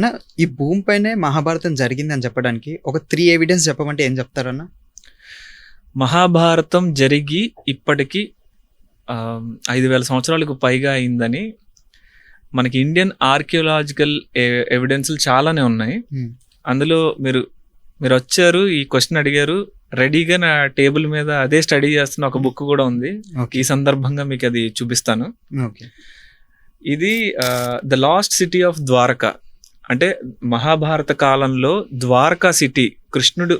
అన్న ఈ భూమి పైనే మహాభారతం జరిగింది అని చెప్పడానికి ఒక త్రీ ఎవిడెన్స్ చెప్పమంటే ఏం చెప్తారన్న? మహాభారతం జరిగి ఇప్పటికి ఐదు వేల సంవత్సరాలకు పైగా అయిందని మనకి ఇండియన్ ఆర్కియోలాజికల్ ఎవిడెన్స్లు చాలానే ఉన్నాయి. అందులో మీరు మీరు వచ్చారు ఈ క్వశ్చన్ అడిగారు రెడీగా నా టేబుల్ మీద అదే స్టడీ చేస్తున్న ఒక బుక్ కూడా ఉంది. ఈ సందర్భంగా మీకు అది చూపిస్తాను. ఓకే ఇది the lost city of Dwarka అంటే మహాభారత కాలంలో ద్వారకా సిటీ కృష్ణుడు.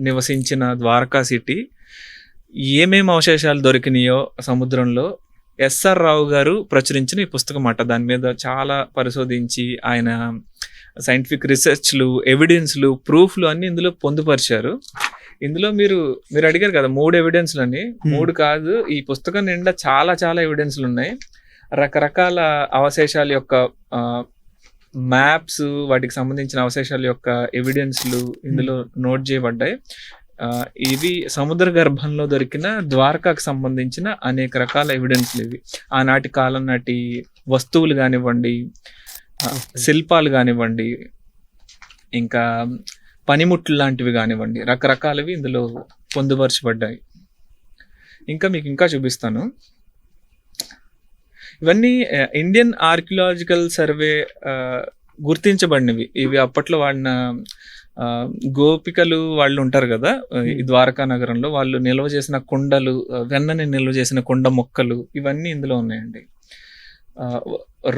నివసించిన ద్వారకా సిటీ ఏమేమి అవశేషాలు దొరికినాయో సముద్రంలో ఎస్ఆర్ రావు గారు ప్రచురించిన ఈ పుస్తకం అట. దాని మీద చాలా పరిశోధించి ఆయన సైంటిఫిక్ రీసెర్చ్లు ఎవిడెన్స్లు ప్రూఫ్లు అన్ని ఇందులో పొందుపరిచారు. ఇందులో మీరు మీరు అడిగారు కదా మూడు ఎవిడెన్స్లు అని మూడు కాదు ఈ పుస్తకం నిండా చాలా చాలా ఎవిడెన్స్లు ఉన్నాయి. రకరకాల అవశేషాల యొక్క మ్యాప్స్ వాటికి సంబంధించిన అవశేషాల యొక్క ఎవిడెన్స్లు ఇందులో నోట్ చేయబడ్డాయి. ఆ, ఇవి సముద్ర గర్భంలో దొరికిన ద్వారకాకు సంబంధించిన అనేక రకాల ఎవిడెన్స్లు ఇవి. ఆనాటి కాలం నాటి వస్తువులు కానివ్వండి శిల్పాలు కానివ్వండి ఇంకా పనిముట్లు లాంటివి కానివ్వండి రకరకాలవి ఇందులో పొందుపరచబడ్డాయి. ఇంకా మీకు ఇంకా చూపిస్తాను. ఇవన్నీ ఇండియన్ ఆర్కియలాజికల్ సర్వే గుర్తించబడినవి. ఇవి అప్పట్లో వాడిన గోపికలు వాళ్ళు ఉంటారు కదా ఈ ద్వారకా నగరంలో వాళ్ళు నిల్వ చేసిన కుండలు వెన్నని నిల్వ చేసిన కుండ మొక్కలు ఇవన్నీ ఇందులో ఉన్నాయండి.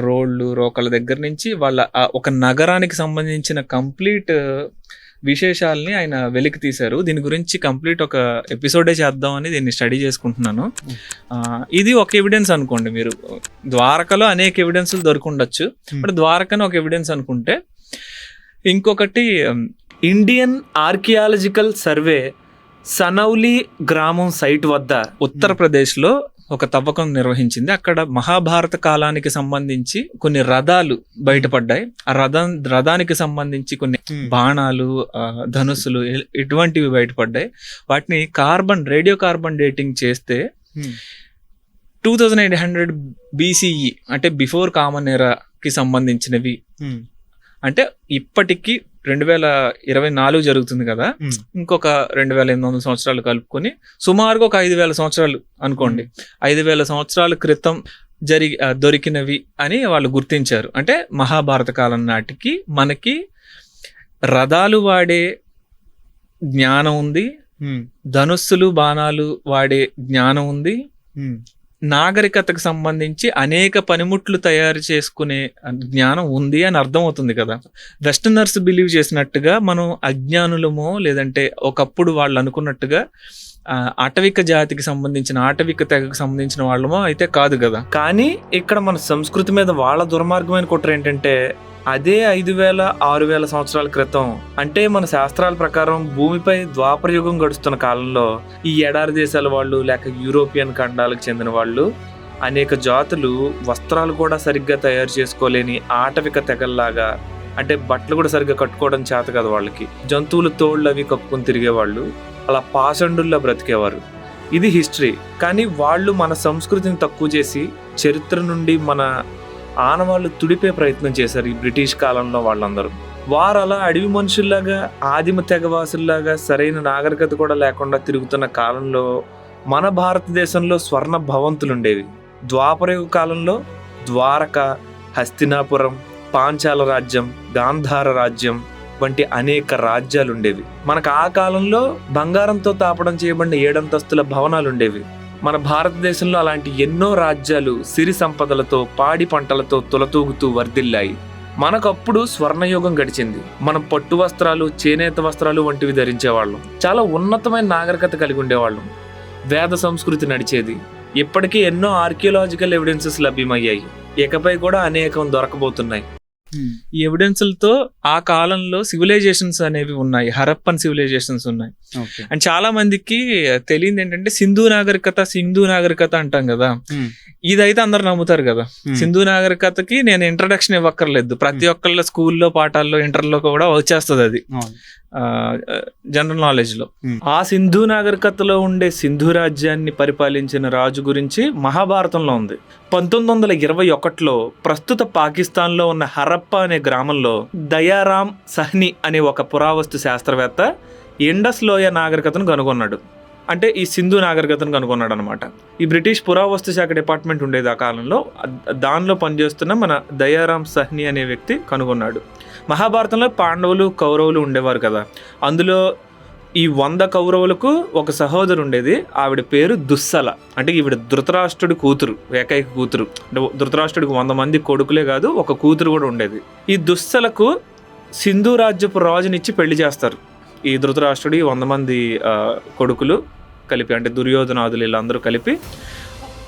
రోళ్ళు రోకల దగ్గర నుంచి వాళ్ళ ఒక నగరానికి సంబంధించిన కంప్లీట్ విశేషాలని ఆయన వెలికి తీశారు. దీని గురించి కంప్లీట్ ఒక ఎపిసోడే చేద్దామని దీన్ని స్టడీ చేసుకుంటున్నాను. ఇది ఒక ఎవిడెన్స్ అనుకోండి మీరు. ద్వారకలో అనేక ఎవిడెన్స్లు దొరికిండొచ్చు. బట్ ద్వారకను ఒక ఎవిడెన్స్ అనుకుంటే ఇంకొకటి ఇండియన్ ఆర్కియాలజికల్ సర్వే సనౌలి గ్రామం సైట్ వద్ద ఉత్తరప్రదేశ్లో ఒక తవ్వకం నిర్వహించింది. అక్కడ మహాభారత కాలానికి సంబంధించి కొన్ని రథాలు బయటపడ్డాయి. ఆ రథం రథానికి సంబంధించి కొన్ని బాణాలు ఇ- ఇటువంటివి బయటపడ్డాయి. వాటిని కార్బన్ రేడియో కార్బన్ డేటింగ్ చేస్తే two thousand eight hundred BCE అంటే బిఫోర్ కామన్ ఎరాకి సంబంధించినవి. అంటే ఇప్పటికి రెండు వేల ఇరవై నాలుగు జరుగుతుంది కదా. ఇంకొక రెండు వేల ఎనిమిది వందల సంవత్సరాలు కలుపుకొని సుమారుగా ఒక ఐదు వేల సంవత్సరాలు అనుకోండి. ఐదు వేల సంవత్సరాల క్రితం జరిగి దొరికినవి అని వాళ్ళు గుర్తించారు. అంటే మహాభారత కాలం నాటికి మనకి రథాలు వాడే జ్ఞానం ఉంది. ధనుస్సులు బాణాలు వాడే జ్ఞానం ఉంది. నాగరికతకు సంబంధించి అనేక పనిముట్లు తయారు చేసుకునే జ్ఞానం ఉంది అని అర్థమవుతుంది కదా. వెస్టర్నర్స్ బిలీవ్ చేసినట్టుగా మనం అజ్ఞానులమో లేదంటే ఒకప్పుడు వాళ్ళు అనుకున్నట్టుగా అటవిక ఆటవిక జాతికి సంబంధించిన అటవిక తెగకు సంబంధించిన వాళ్ళమో అయితే కాదు కదా. కానీ ఇక్కడ మన సంస్కృతి మీద వాళ్ళ దుర్మార్గమైన కుట్ర ఏంటంటే అదే ఐదు వేల ఆరు వేల సంవత్సరాల క్రితం. అంటే మన శాస్త్రాల ప్రకారం భూమిపై ద్వాపరయుగం గడుస్తున్న కాలంలో ఈ ఎడారి దేశాల వాళ్ళు లేక యూరోపియన్ ఖండాలకు చెందిన వాళ్ళు అనేక జాతులు వస్త్రాలు కూడా సరిగ్గా తయారు చేసుకోలేని ఆటవిక తెగల్లాగా అంటే బట్టలు కూడా సరిగ్గా కట్టుకోవడం చేత కదా వాళ్ళకి. జంతువుల తోళ్ళు అవి కప్పుకొని తిరిగేవాళ్ళు అలా పాషండుల్లా బ్రతికేవారు. ఇది హిస్టరీ. కానీ వాళ్ళు మన సంస్కృతిని తక్కువ చేసి చరిత్ర నుండి మన ఆనవాళ్ళు తుడిపే ప్రయత్నం చేశారు ఈ బ్రిటిష్ కాలంలో వాళ్ళందరూ. వారు అలా అడవి మనుషుల్లాగా ఆదిమ తెగవాసుల్లాగా సరైన నాగరికత కూడా లేకుండా తిరుగుతున్న కాలంలో మన భారతదేశంలో స్వర్ణ భవంతులు ఉండేవి ద్వాపరయుగ కాలంలో ద్వారక హస్తినాపురం పాంచాల రాజ్యం గాంధార రాజ్యం వంటి అనేక రాజ్యాలు ఉండేవి మనకు ఆ కాలంలో బంగారంతో తాపడం చేయబడిన ఏడంతస్తుల భవనాలు ఉండేవి మన భారతదేశంలో అలాంటి ఎన్నో రాజ్యాలు సిరి సంపదలతో పాడి పంటలతో తులతూగుతూ వర్ధిల్లాయి. మనకప్పుడు స్వర్ణయుగం గడిచింది. మనం పట్టు వస్త్రాలు చేనేత వస్త్రాలు వంటివి ధరించేవాళ్ళం. చాలా ఉన్నతమైన నాగరికత కలిగి ఉండేవాళ్ళం. వేద సంస్కృతి నడిచేది. ఇప్పటికీ ఎన్నో ఆర్కియలాజికల్ ఎవిడెన్సెస్ లభ్యమయ్యాయి. ఇకపై కూడా అనేకం దొరకబోతున్నాయి. ఈ ఎవిడెన్స్లతో ఆ కాలంలో సివిలైజేషన్స్ అనేవి ఉన్నాయి. హరప్పన్ సివిలైజేషన్స్ ఉన్నాయి. అండ్ చాలా మందికి తెలియదు ఏంటంటే సింధు నాగరికత సింధు నాగరికత అంటాం కదా. ఇదైతే అందరు నమ్ముతారు కదా. సింధు నాగరికతకి నేను ఇంట్రడక్షన్ ఇవ్వక్కర్లేదు. ప్రతి ఒక్కళ్ళ స్కూల్లో పాఠాల్లో ఇంటర్లో కూడా వచ్చేస్తుంది అది. జనరల్ నాలెడ్జ్లో. Hmm. ఆ సింధు నాగరికతలో ఉండే సింధు రాజ్యాన్ని పరిపాలించిన రాజు గురించి మహాభారతంలో ఉంది. పంతొమ్మిది వందల ఇరవై ఒకటిలో ప్రస్తుత పాకిస్తాన్లో ఉన్న హరప్ప అనే గ్రామంలో దయారాం సహ్ని అనే ఒక పురావస్తు శాస్త్రవేత్త ఇండస్ లోయ నాగరికతను కనుగొన్నాడు. అంటే ఈ సింధు నాగరికతను కనుగొన్నాడు అనమాట ఈ బ్రిటిష్ పురావస్తు శాఖ డిపార్ట్మెంట్ ఉండేది ఆ కాలంలో. దానిలో పనిచేస్తున్న మన దయారాం సహ్ని అనే వ్యక్తి కనుగొన్నాడు. మహాభారతంలో పాండవులు కౌరవులు ఉండేవారు కదా. అందులో ఈ వంద కౌరవులకు ఒక సహోదరు ఉండేది. ఆవిడ పేరు దుస్సల. అంటే ఈవిడ ధృతరాష్ట్రుడి కూతురు ఏకైక కూతురు. అంటే ధృతరాష్ట్రుడికి వంద మంది కొడుకులే కాదు ఒక కూతురు కూడా ఉండేది. ఈ దుస్సలకు సింధు రాజ్యపు రాజునిచ్చి పెళ్ళి చేస్తారు. ఈ ధృతరాష్ట్రుడి వంద మంది కొడుకులు కలిపి అంటే దుర్యోధనాదులు వీళ్ళందరూ కలిపి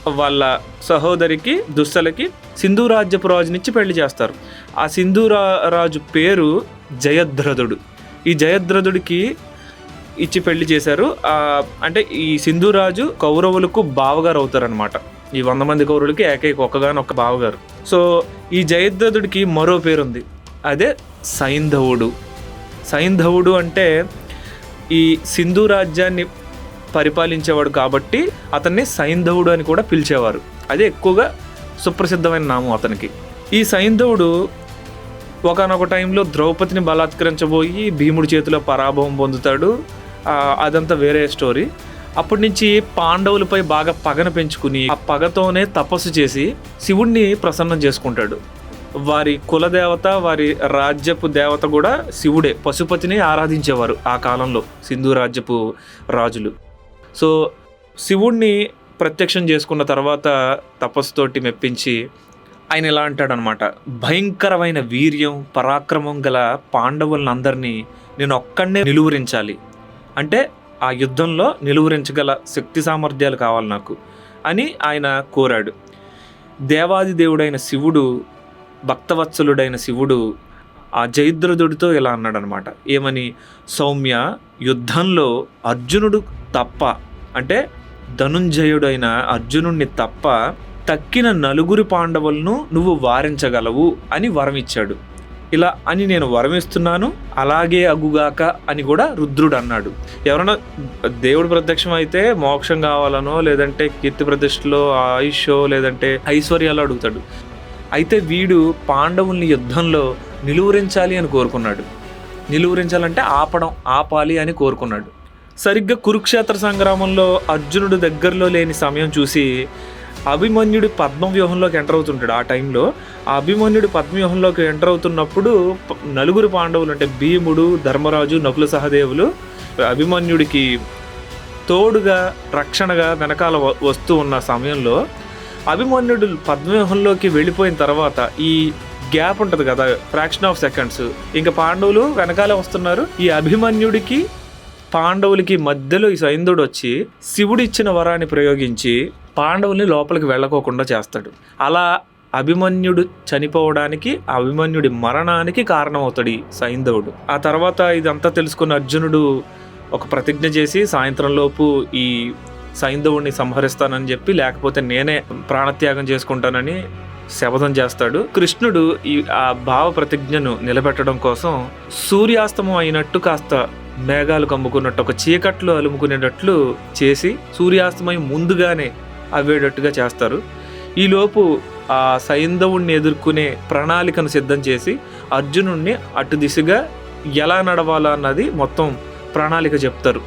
వాళ్ళ సహోదరికి దుస్సలకి సింధు రాజ్యపు రాజునిచ్చి పెళ్ళి చేస్తారు. ఆ సింధు రా- రాజు పేరు జయద్రథుడు. ఈ జయద్రథుడికి ఇచ్చి పెళ్ళి చేశారు. అంటే ఈ సింధు రాజు కౌరవులకు బావగారు అవుతారనమాట ఈ వంద మంది కౌరవులకి ఏకైక ఒక్కగానొక్క బావగారు. సో ఈ జయద్రథుడికి మరో పేరుంది. అదే సైంధవుడు. సైంధవుడు అంటే ఈ సింధు రాజ్యాన్ని పరిపాలించేవాడు కాబట్టి అతన్ని సైంధవుడు అని కూడా పిలిచేవారు. అదే ఎక్కువగా సుప్రసిద్ధమైన నామం అతనికి. ఈ సైంధవుడు ఒకనొక టైంలో ద్రౌపదిని బలాత్కరించబోయి భీముడి చేతిలో పరాభవం పొందుతాడు. అదంతా వేరే స్టోరీ. అప్పటి నుంచి పాండవులపై బాగా పగన పెంచుకుని ఆ పగతోనే తపస్సు చేసి శివుణ్ణి ప్రసన్నం చేసుకుంటాడు. వారి కులదేవత వారి రాజ్యపు దేవత కూడా శివుడే పశుపతిని ఆరాధించేవారు ఆ కాలంలో సింధు రాజ్యపు రాజులు. సో శివుణ్ణి ప్రత్యక్షం చేసుకున్న తర్వాత తపస్సుతోటి మెప్పించి ఆయన ఇలా అంటాడనమాట భయంకరమైన వీర్యం పరాక్రమం గల పాండవులందరినీ నేను ఒక్కడనే నిలువరించాలి. అంటే ఆ యుద్ధంలో నిలువరించగల శక్తి సామర్థ్యాలు కావాలి నాకు అని ఆయన కోరాడు. దేవాది దేవుడైన శివుడు భక్తవత్సలుడైన శివుడు ఆ జయద్రథుడితో ఇలా అన్నాడనమాట. ఏమని? సౌమ్య యుద్ధంలో అర్జునుడు తప్ప అంటే ధనుంజయుడైన అర్జునుడిని తప్ప తక్కిన నలుగురి పాండవులను నువ్వు వారించగలవు అని వరం ఇచ్చాడు ఇలా అని నేను వరమిస్తున్నాను అలాగే అగుగాక అని కూడా రుద్రుడు అన్నాడు. ఎవరైనా దేవుడు ప్రత్యక్షం అయితే మోక్షం కావాలనో లేదంటే కీర్తి ప్రతిష్టలో ఆయుషో లేదంటే ఐశ్వర్యాలు అడుగుతాడు. అయితే వీడు పాండవుల్ని యుద్ధంలో నిలువరించాలి అని కోరుకున్నాడు. నిలువరించాలంటే ఆపడం ఆపాలి అని కోరుకున్నాడు. సరిగ్గా కురుక్షేత్ర సంగ్రామంలో అర్జునుడు దగ్గరలో లేని సమయం చూసి అభిమన్యుడు పద్మవ్యూహంలోకి ఎంటర్ అవుతుంటాడు. ఆ టైంలో ఆ అభిమన్యుడు పద్మవ్యూహంలోకి ఎంటర్ అవుతున్నప్పుడు నలుగురు పాండవులు అంటే భీముడు ధర్మరాజు నకుల సహదేవులు అభిమన్యుడికి తోడుగా రక్షణగా వెనకాల వ- వస్తూ ఉన్న సమయంలో అభిమన్యుడు పద్మవ్యూహంలోకి వెళ్ళిపోయిన తర్వాత ఈ గ్యాప్ ఉంటుంది కదా ఫ్రాక్షన్ ఆఫ్ సెకండ్స్ ఇంకా పాండవులు వెనకాలే వస్తున్నారు. ఈ అభిమన్యుడికి పాండవులకి మధ్యలో ఈ సైంధుడు వచ్చి శివుడు ఇచ్చిన వరాన్ని ప్రయోగించి పాండవుల్ని లోపలికి వెళ్ళకోకుండా చేస్తాడు. అలా అభిమన్యుడు చనిపోవడానికి అభిమన్యుడి మరణానికి కారణమవుతాడు ఈ సైంధవుడు. ఆ తర్వాత ఇదంతా తెలుసుకున్న అర్జునుడు ఒక ప్రతిజ్ఞ చేసి సాయంత్రంలోపు ఈ సైంధవుడిని సంహరిస్తానని చెప్పి లేకపోతే నేనే ప్రాణత్యాగం చేసుకుంటానని శపథం చేస్తాడు. కృష్ణుడు ఈ ఆ భావ ప్రతిజ్ఞను నిలబెట్టడం కోసం సూర్యాస్తమం అయినట్టు కాస్త మేఘాలు కమ్ముకున్నట్టు ఒక చీకట్లు అలుముకునేటట్లు చేసి సూర్యాస్తమయం ముందుగానే అవ్వేటట్టుగా చేస్తారు. ఈలోపు ఆ సైంధవుణ్ణి ఎదుర్కొనే ప్రణాళికను సిద్ధం చేసి అర్జునుణ్ణి అటు దిశగా ఎలా నడవాలా అన్నది మొత్తం ప్రణాళిక చెప్తారు.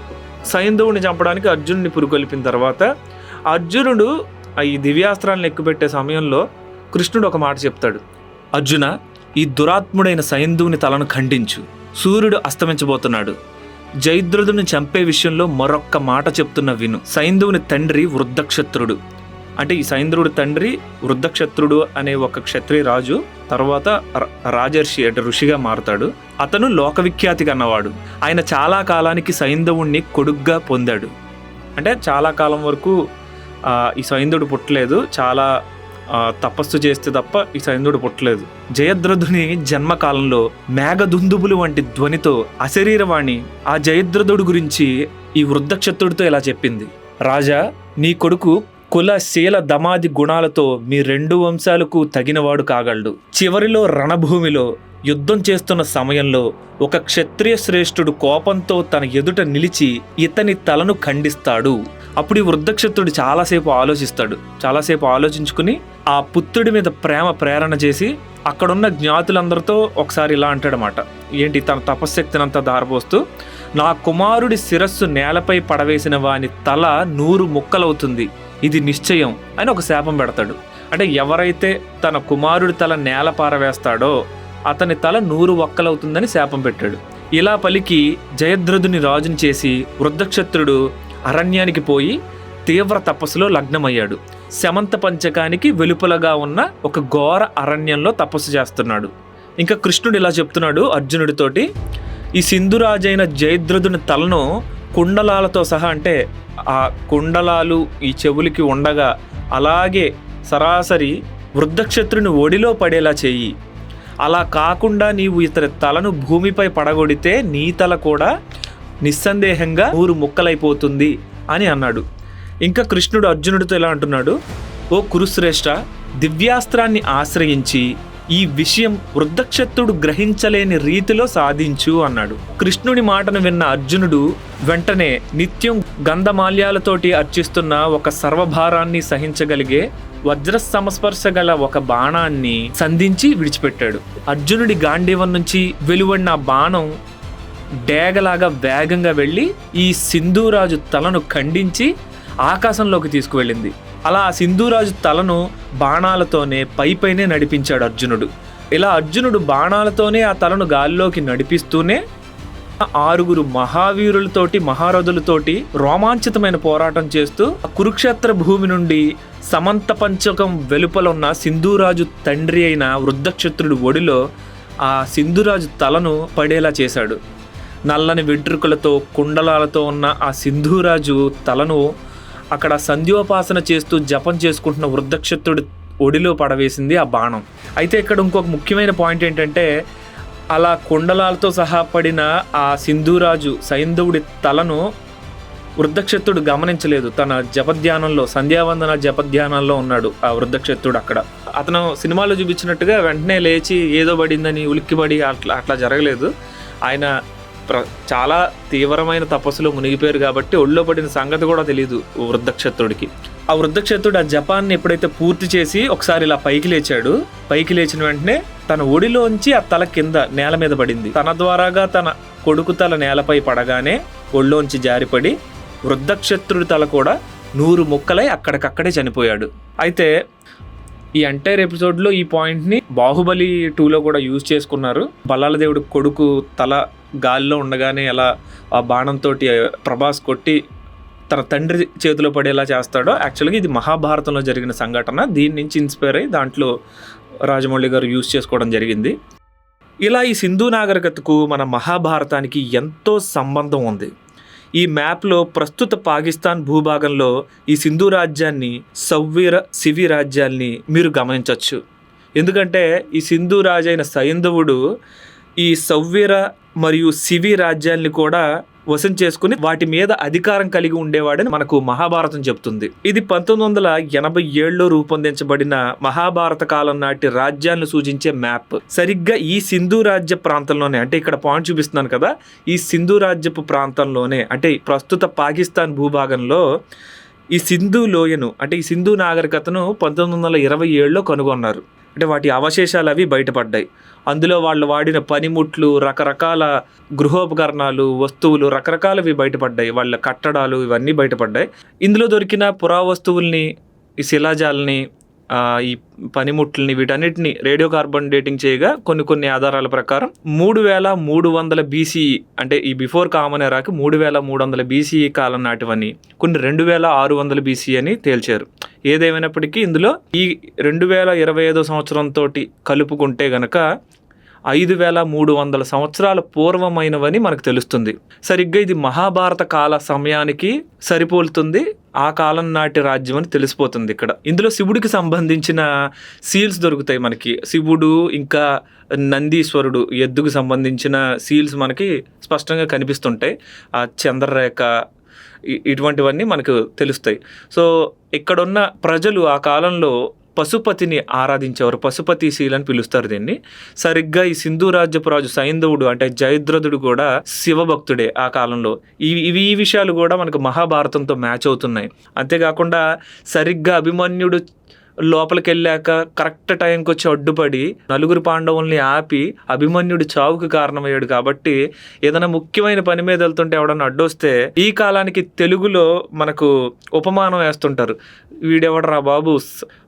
సైంధవుని చంపడానికి అర్జునుడిని పురుకొల్పిన తర్వాత అర్జునుడు ఈ దివ్యాస్త్రాలను ఎక్కుపెట్టే సమయంలో కృష్ణుడు ఒక మాట చెప్తాడు. అర్జున ఈ దురాత్ముడైన సైంధువుని తలను ఖండించు. సూర్యుడు అస్తమించబోతున్నాడు. జయద్రథుని చంపే విషయంలో మరొక్క మాట చెప్తున్న విను. సైంధువుని తండ్రి వృద్ధక్షత్రుడు. అంటే ఈ సైంద్రుడి తండ్రి వృద్ధక్షత్రుడు అనే ఒక క్షత్రియ రాజు తర్వాత రాజర్షి అంటే ఋషిగా మారతాడు. అతను లోకవిఖ్యాతి కన్నవాడు ఆయన చాలా కాలానికి సైంధవుణ్ణి కొడుగ్గా పొందాడు. అంటే చాలా కాలం వరకు ఈ సైంధుడు పుట్టలేదు. చాలా తపస్సు చేస్తే తప్ప ఈ సైంధుడు పుట్టలేదు. జయద్రథుని జన్మకాలంలో మేఘదుందుబులు వంటి ధ్వనితో అశరీరవాణి ఆ జయద్రథుడు గురించి ఈ వృద్ధక్షత్రుడితో ఇలా చెప్పింది? రాజా నీ కొడుకు కుల శీల దమాది గుణాలతో మీ రెండు వంశాలకు తగినవాడు కాగలడు. చివరిలో రణభూమిలో యుద్ధం చేస్తున్న సమయంలో ఒక క్షత్రియ శ్రేష్ఠుడు కోపంతో తన ఎదుట నిలిచి ఇతని తలను ఖండిస్తాడు. అప్పుడు ఈ వృద్ధక్షత్రుడు చాలాసేపు ఆలోచిస్తాడు. చాలాసేపు ఆలోచించుకుని ఆ పుత్రుడి మీద ప్రేమ ప్రేరణ చేసి అక్కడున్న జ్ఞాతులందరితో ఒకసారి ఇలా అంటాడనమాట ఏంటి తన తపశ్శక్తినంతా దారబోస్తూ నా కుమారుడి శిరస్సు నేలపై పడవేసిన వాని తల నూరు ముక్కలవుతుంది. ఇది నిశ్చయం అని ఒక శాపం పెడతాడు. అంటే ఎవరైతే తన కుమారుడి తల నేల పారవేస్తాడో అతని తల నూరు ఒక్కలవుతుందని శాపం పెట్టాడు. ఇలా పలికి జయద్రథుని రాజుని చేసి వృద్ధక్షత్రుడు అరణ్యానికి పోయి తీవ్ర తపస్సులో లగ్నమయ్యాడు. శమంత పంచకానికి వెలుపలగా ఉన్న ఒక ఘోర అరణ్యంలో తపస్సు చేస్తున్నాడు. ఇంకా కృష్ణుడు ఇలా చెప్తున్నాడు అర్జునుడితోటి ఈ సింధురాజైన జయద్రథుని తలను కుండలాలతో సహా అంటే ఆ కుండలాలు ఈ చెవులకి ఉండగా అలాగే సరాసరి వృద్ధక్షత్రుని ఒడిలో పడేలా చెయ్యి అలా కాకుండా నీవు ఇతని తలను భూమిపై పడగొడితే నీ తల కూడా నిస్సందేహంగా ఊరు ముక్కలైపోతుంది అని అన్నాడు. ఇంకా కృష్ణుడు అర్జునుడితో ఇలా అంటున్నాడు ఓ కురుశ్రేష్ఠ దివ్యాస్త్రాన్ని ఆశ్రయించి ఈ విషయం వృద్ధక్షత్రుడు గ్రహించలేని రీతిలో సాధించు అన్నాడు. కృష్ణుడి మాటను విన్న అర్జునుడు వెంటనే నిత్యం గంధమాల్యాలతోటి అర్చిస్తున్న ఒక సర్వభారాన్ని సహించగలిగే వజ్ర సంస్పర్శ గల ఒక బాణాన్ని సంధించి విడిచిపెట్టాడు. అర్జునుడి గాంధీవం నుంచి వెలువడిన బాణం డేగలాగా వేగంగా వెళ్ళి ఈ సింధూరాజు తలను ఖండించి ఆకాశంలోకి తీసుకువెళ్ళింది. అలా ఆ తలను బాణాలతోనే పైపైనే నడిపించాడు అర్జునుడు. ఇలా అర్జునుడు బాణాలతోనే ఆ తలను గాలిలోకి నడిపిస్తూనే ఆరుగురు మహావీరులతోటి మహారథులతోటి రోమాంచితమైన పోరాటం చేస్తూ ఆ కురుక్షేత్ర భూమి నుండి సమంత పంచకం వెలుపల ఉన్న సింధురాజు తండ్రి అయిన వృద్ధక్షత్రుడు ఒడిలో ఆ సింధురాజు తలను పడేలా చేశాడు. నల్లని వెంట్రుకలతో కుండలాలతో ఉన్న ఆ సింధురాజు తలను అక్కడ సంధ్యోపాసన చేస్తూ జపం చేసుకుంటున్న వృద్ధక్షత్రుడి ఒడిలో పడవేసింది ఆ బాణం. అయితే ఇక్కడ ఇంకొక ముఖ్యమైన పాయింట్ ఏంటంటే అలా కుండలాలతో సహా పడిన ఆ సింధురాజు సైంధవుడి తలను వృద్ధక్షత్రుడు గమనించలేదు. తన జపధ్యానంలో సంధ్యావందన జపధ్యానంలో ఉన్నాడు ఆ వృద్ధక్షత్రుడు అక్కడ. అతను సినిమాలో చూపించినట్టుగా వెంటనే లేచి ఏదో పడిందని ఉలిక్కిపడి అట్లా అట్లా జరగలేదు. ఆయన ప్ర చాలా తీవ్రమైన తపస్సులో మునిగిపోయారు కాబట్టి ఒళ్ళో పడిన సంగతి కూడా తెలియదు వృద్ధక్షత్రుడికి. ఆ వృద్ధక్షత్రుడు ఆ జపాన్ని ఎప్పుడైతే పూర్తి చేసి ఒకసారి ఇలా పైకి లేచాడు పైకి లేచిన వెంటనే తన ఒడిలోంచి ఆ తల కింద నేల మీద పడింది. తన ద్వారాగా తన కొడుకు తల నేలపై పడగానే ఒళ్ళోంచి జారిపడి వృద్ధక్షత్రుడి తల కూడా నూరు ముక్కలై అక్కడికక్కడే చనిపోయాడు. అయితే ఈ ఎంటైర్ ఎపిసోడ్లో ఈ పాయింట్ని బాహుబలి టూలో కూడా యూజ్ చేసుకున్నారు. బల్లాల దేవుడు కొడుకు తల గాలిలో ఉండగానే ఎలా ఆ బాణంతో ప్రభాస్ కొట్టి తన తండ్రి చేతిలో పడేలా చేస్తాడో యాక్చువల్గా ఇది మహాభారతంలో జరిగిన సంఘటన. దీని నుంచి ఇన్స్పైర్ అయ్యి దాంట్లో రాజమౌళి గారు యూజ్ చేసుకోవడం జరిగింది. ఇలా ఈ సింధు నాగరికతకు మన మహాభారతానికి ఎంతో సంబంధం ఉంది. ఈ మ్యాప్లో ప్రస్తుత పాకిస్తాన్ భూభాగంలో ఈ సింధు రాజ్యాన్ని సవ్వీర సివి రాజ్యాల్ని మీరు గమనించవచ్చు ఎందుకంటే ఈ సింధు రాజైన సైంధవుడు ఈ సవ్వీర మరియు సివి రాజ్యాల్ని కూడా వశం చేసుకుని వాటి మీద అధికారం కలిగి ఉండేవాడని మనకు మహాభారతం చెప్తుంది. ఇది పంతొమ్మిది వందల ఎనభై ఏడులో రూపొందించబడిన మహాభారత కాలం నాటి రాజ్యాలను సూచించే మ్యాప్. సరిగ్గా ఈ సింధు రాజ్య ప్రాంతంలోనే అంటే ఇక్కడ పాయింట్ చూపిస్తున్నాను కదా ఈ సింధు రాజ్యపు ప్రాంతంలోనే అంటే ప్రస్తుత పాకిస్తాన్ భూభాగంలో ఈ సింధు లోయను అంటే ఈ సింధు నాగరికతను పంతొమ్మిది వందల ఇరవై ఏడులో కనుగొన్నారు. అంటే వాటి అవశేషాలు అవి బయటపడ్డాయి. అందులో వాళ్ళు వాడిన పనిముట్లు రకరకాల గృహోపకరణాలు వస్తువులు రకరకాలవి బయటపడ్డాయి. వాళ్ళ కట్టడాలు ఇవన్నీ బయటపడ్డాయి. ఇందులో దొరికిన పురావస్తువుల్ని ఈ శిలాజాలని ఈ పనిముట్లని వీటన్నిటిని రేడియో కార్బన్ డేటింగ్ చేయగా కొన్ని కొన్ని ఆధారాల ప్రకారం మూడు వేల మూడు వందల బీసీఈ అంటే ఈ బిఫోర్ కామన్ ఎరాకి మూడు వేల మూడు వందల బీసీఈ కాలం నాటివని కొన్ని రెండు వేల ఆరు వందల బీసీ అని తేల్చారు. ఏదేమైనప్పటికీ ఇందులో ఈ రెండు వేల ఇరవై ఐదో సంవత్సరంతో కలుపుకుంటే గనక ఐదు వేల మూడు వందల సంవత్సరాల పూర్వమైనవని మనకు తెలుస్తుంది. సరిగ్గా ఇది మహాభారత కాల సమయానికి సరిపోలుతుంది. ఆ కాలం నాటి రాజ్యం అని తెలిసిపోతుంది ఇక్కడ. ఇందులో శివుడికి సంబంధించిన సీల్స్ దొరుకుతాయి మనకి. శివుడు ఇంకా నందీశ్వరుడు ఎద్దుకు సంబంధించిన సీల్స్ మనకి స్పష్టంగా కనిపిస్తుంటాయి. ఆ చంద్రరేఖ ఇటువంటివన్నీ మనకు తెలుస్తాయి. సో ఇక్కడున్న ప్రజలు ఆ కాలంలో పశుపతిని ఆరాధించేవారు. పశుపతి శీల్ అని పిలుస్తారు దీన్ని. సరిగ్గా ఈ సింధురాజ్యపు రాజు సైంధవుడు అంటే జయద్రథుడు కూడా శివభక్తుడే ఆ కాలంలో. ఈ ఇవి ఈ విషయాలు కూడా మనకు మహాభారతంతో మ్యాచ్ అవుతున్నాయి. అంతేకాకుండా సరిగ్గా అభిమన్యుడు లోపలికి వెళ్ళాక కరెక్ట్ టైంకి వచ్చి అడ్డుపడి నలుగురు పాండవుల్ని ఆపి అభిమన్యుడు చావుకు కారణమయ్యాడు కాబట్టి ఏదైనా ముఖ్యమైన పని మీద వెళ్తుంటే ఎవడన్నా అడ్డొస్తే ఈ కాలానికి తెలుగులో మనకు ఉపమానం వేస్తుంటారు. వీడెవడరా బాబు?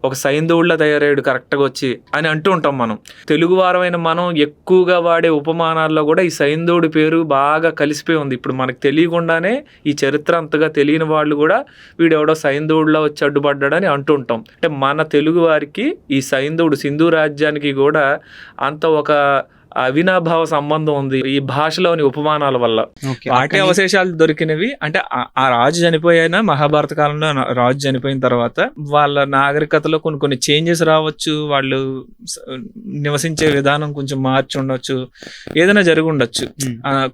ఒక సైంధవుళ్ళ తయారయ్యాడు కరెక్ట్గా వచ్చి అని అంటూ ఉంటాం మనం. తెలుగు వారమైన మనం ఎక్కువగా వాడే ఉపమానాల్లో కూడా ఈ సైంధవుడి పేరు బాగా కలిసిపోయి ఉంది. ఇప్పుడు మనకు తెలియకుండానే ఈ చరిత్ర అంతగా తెలియని వాళ్ళు కూడా వీడెవడో సైంధవుడిలో వచ్చి అడ్డుపడ్డాడని అంటూ ఉంటాం. అంటే మన తెలుగు వారికి ఈ సైంధవుడు సింధు రాజ్యానికి కూడా అంత ఒక అవినాభావ సంబంధం ఉంది ఈ భాషలోని ఉపమానాల వల్ల. వాటి అవశేషాలు దొరికినవి. అంటే ఆ- రాజు చనిపోయిన మహాభారత కాలంలో రాజు చనిపోయిన తర్వాత వాళ్ళ నాగరికతలో కొన్ని కొన్ని చేంజెస్ రావచ్చు. వాళ్ళు నివసించే విధానం కొంచెం మార్చి ఉండొచ్చు. ఏదైనా జరిగి ఉండొచ్చు.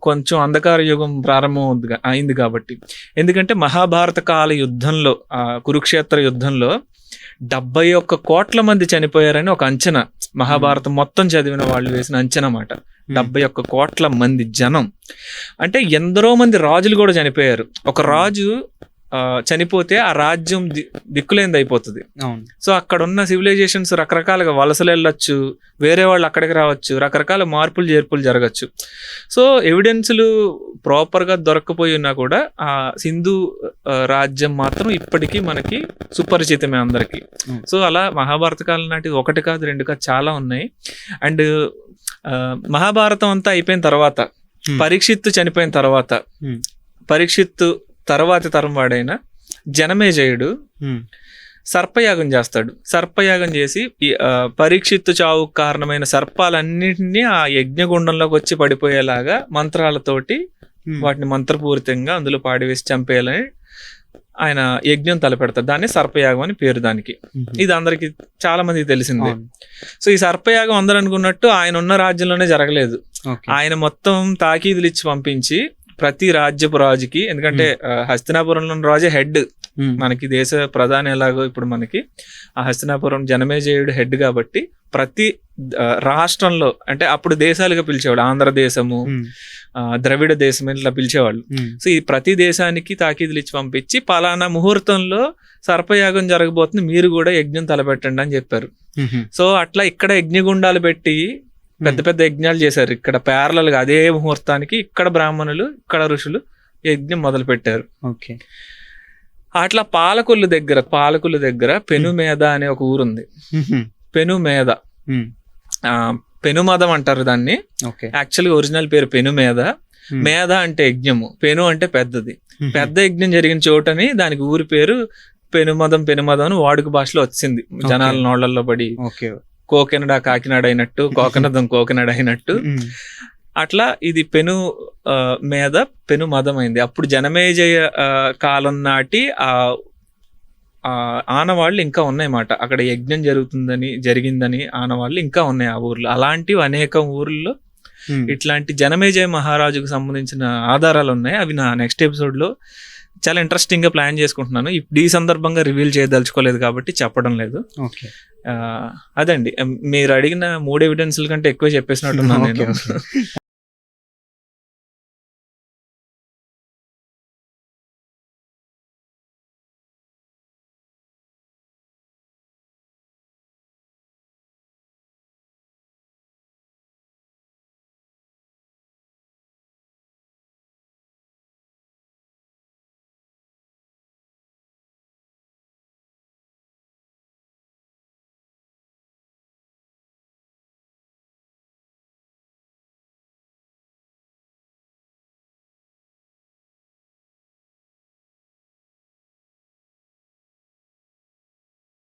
కొంచెం అంధకార యుగం ప్రారంభం అయింది కాబట్టి. ఎందుకంటే మహాభారత కాల యుద్ధంలో ఆ కురుక్షేత్ర యుద్ధంలో డెబ్బై ఒక్క కోట్ల మంది చనిపోయారని ఒక అంచనా. మహాభారతం మొత్తం చదివిన వాళ్ళు వేసిన అంచనా మాట. డెబ్బై ఒక్క కోట్ల మంది జనం. అంటే ఎందరో మంది రాజులు కూడా చనిపోయారు. ఒక రాజు ఆ, చనిపోతే ఆ రాజ్యం దిక్కులేంది అయిపోతుంది సో అక్కడ ఉన్న సివిలైజేషన్స్ రకరకాలుగా వలసలు వెళ్ళొచ్చు వేరే వాళ్ళు అక్కడికి రావచ్చు రకరకాల మార్పులు చేర్పులు జరగచ్చు సో ఎవిడెన్స్లు ప్రాపర్గా దొరకపోయి ఉన్నా కూడా ఆ సింధు రాజ్యం మాత్రం ఇప్పటికీ మనకి సుపరిచితమే అందరికీ. సో అలా మహాభారత కాలం నాటిది ఒకటి కాదు రెండు కాదు చాలా ఉన్నాయి అండ్ మహాభారతం అంతా అయిపోయిన తర్వాత. పరీక్షిత్తు చనిపోయిన తర్వాత. పరీక్షిత్తు తర్వాతి తరం వాడైన జనమేజయుడు సర్పయాగం చేస్తాడు. సర్పయాగం చేసి పరీక్షిత్తు చావుకు కారణమైన సర్పాలన్నింటినీ ఆ యజ్ఞగుండంలోకి వచ్చి పడిపోయేలాగా మంత్రాలతోటి వాటిని మంత్రపూరితంగా అందులో పాడివేసి చంపేయాలని ఆయన యజ్ఞం తలపెడతాడు. దాన్ని సర్పయాగం అని పేరు దానికి. ఇది అందరికి చాలా మందికి తెలిసిందే. సో ఈ సర్పయాగం అందరూ అనుకున్నట్టు ఆయన ఉన్న రాజ్యంలోనే జరగలేదు. ఆయన మొత్తం తాకీదులు ఇచ్చి పంపించి ప్రతి రాజ్యపు రాజుకి ఎందుకంటే ఆ, హస్తినాపురంలో ఉన్న రాజే హెడ్. మనకి దేశ ప్రధాని ఎలాగో ఇప్పుడు మనకి ఆ హస్తినాపురం జనమేజయుడు హెడ్ కాబట్టి ప్రతి రాష్ట్రంలో అంటే అప్పుడు దేశాలుగా పిలిచేవాడు ఆంధ్రదేశము ద్రవిడ దేశం ఇట్లా పిలిచేవాళ్ళు. సో ఈ ప్రతి దేశానికి తాకీదులు ఇచ్చి పంపించి పలానా ముహూర్తంలో సర్పయాగం జరగబోతుంది మీరు కూడా యజ్ఞం తలపెట్టండి అని చెప్పారు. సో అట్లా ఇక్కడ యజ్ఞగుండాలు పెట్టి పెద్ద పెద్ద యజ్ఞాలు చేశారు. ఇక్కడ parallel గా అదే ముహూర్తానికి ఇక్కడ బ్రాహ్మణులు ఇక్కడ ఋషులు యజ్ఞం మొదలు పెట్టారు ఓకే. అట్లా పాలకొల్లు దగ్గర పాలకొల్లు దగ్గర పెనుమేద అనే ఒక ఊరుంది. పెనుమేద. పెనుమదం అంటారు దాన్ని. ఓకే. యాక్చువల్గా ఒరిజినల్ పేరు పెనుమేద. మేధ అంటే యజ్ఞము పెను అంటే పెద్దది. పెద్ద యజ్ఞం జరిగిన చోటని దానికి ఊరి పేరు పెనుమదం పెనుమదం అని వాడుక భాషలో వచ్చింది. జనాల నోళ్ళలో పడి. ఓకే. కోకెనడ కాకినాడ అయినట్టు కోకనదం కోకినాడ అయినట్టు అట్లా ఇది పెను మీద పెను మదం అయింది అప్పుడు జనమేజయ కాలం నాటి ఆ ఆనవాళ్ళు ఇంకా ఉన్నాయన్నమాట. అక్కడ యజ్ఞం జరుగుతుందని జరిగిందని ఆనవాళ్ళు ఇంకా ఉన్నాయి ఆ ఊర్లో. అలాంటివి అనేక ఊర్లలో ఇట్లాంటి జనమేజయ మహారాజుకు సంబంధించిన ఆధారాలు ఉన్నాయి. అవి నా నెక్స్ట్ ఎపిసోడ్లో చాలా ఇంట్రెస్టింగ్గా ప్లాన్ చేసుకుంటున్నాను. ఇప్పుడు ఈ సందర్భంగా రివీల్ చేయదలుచుకోలేదు కాబట్టి చెప్పడం లేదు. అదండి. మీరు అడిగిన మూడు ఎవిడెన్స్ల కంటే ఎక్కువ చెప్పేసినట్టున్నాను నేను.